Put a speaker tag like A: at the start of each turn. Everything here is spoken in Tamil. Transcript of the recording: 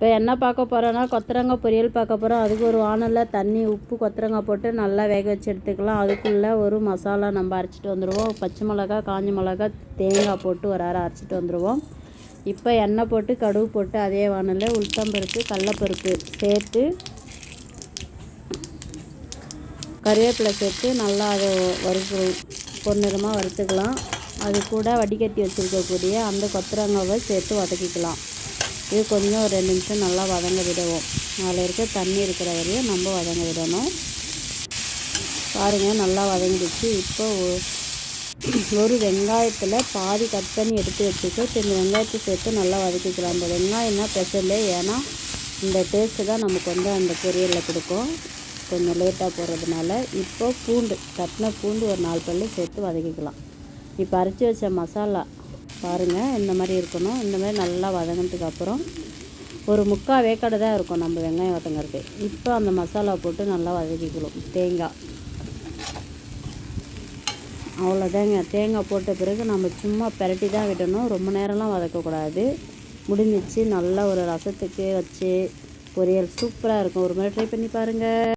A: இப்போ என்ன பார்க்க போகிறோன்னா கொத்தரங்காய் பொரியல் பார்க்க போகிறோம் அதுக்கு ஒரு வானலில் தண்ணி உப்பு கொத்தரங்காய் போட்டு நல்லா வேக வச்சு எடுத்துக்கலாம். அதுக்குள்ளே ஒரு மசாலா நம்ம அரைச்சிட்டு வந்துடுவோம் பச்சை மிளகா காஞ்ச மிளகா தேங்காய் போட்டு ஒரு அரை அரைச்சிட்டு வந்துடுவோம் இப்போ எண்ணெய் போட்டு கடுகு போட்டு அதே வானலில் உளுத்தம்பருப்பு கடலப்பருப்பு சேர்த்து கருவேப்பிலை சேர்த்து நல்லா அதை வறுத்து பொன்னிறமாக வறுத்துக்கலாம். அது கூட வடிகட்டி வச்சுருக்கக்கூடிய அந்த கொத்தரங்காவை சேர்த்து வதக்கிக்கலாம். இது கொஞ்சம் ஒரு ரெண்டு நிமிஷம் நல்லா வதங்க விடுவோம். அதில் இருக்க தண்ணி இருக்கிற வரையும் நம்ம வதங்க விடணும். பாருங்கள் நல்லா வதங்கிடுச்சு. இப்போ ஒரு வெங்காயத்தில் பாதி கட் பண்ணி எடுத்து வச்சுட்டு இப்போ இந்த வெங்காயத்தை சேர்த்து நல்லா வதக்கிக்கலாம். அந்த வெங்காயம்னா ஸ்பெஷலு ஏன்னா இந்த டேஸ்ட்டு தான் நமக்கு வந்து அந்த பொரியலில் கொடுக்கும். கொஞ்சம் லேட்டாக போடுறதுனால இப்போ பூண்டு கட்டின பூண்டு ஒரு நாலு பல்லு சேர்த்து வதக்கிக்கலாம். இப்போ அரைச்சி வச்ச மசாலா பாருங்கள் இந்த மாதிரி இருக்கணும். இந்த மாதிரி நல்லா வதங்கினதுக்கு அப்புறம் ஒரு முக்கால் வேக்காடு தான் இருக்கும் நம்ம வெங்காயம் வதங்கிறது இப்போ அந்த மசாலா போட்டு நல்லா வதக்கிக்கணும். தேங்காய். அவ்வளோதாங்க. தேங்காய் போட்ட பிறகு நம்ம சும்மா பிரட்டி தான் விடணும். ரொம்ப நேரம்லாம் வதக்கக்கூடாது. முடிஞ்சிச்சு. நல்லா ஒரு ரசத்துக்கு வச்சு பொரியல் சூப்பராக இருக்கும். ஒரு மாதிரி ட்ரை பண்ணி பாருங்கள்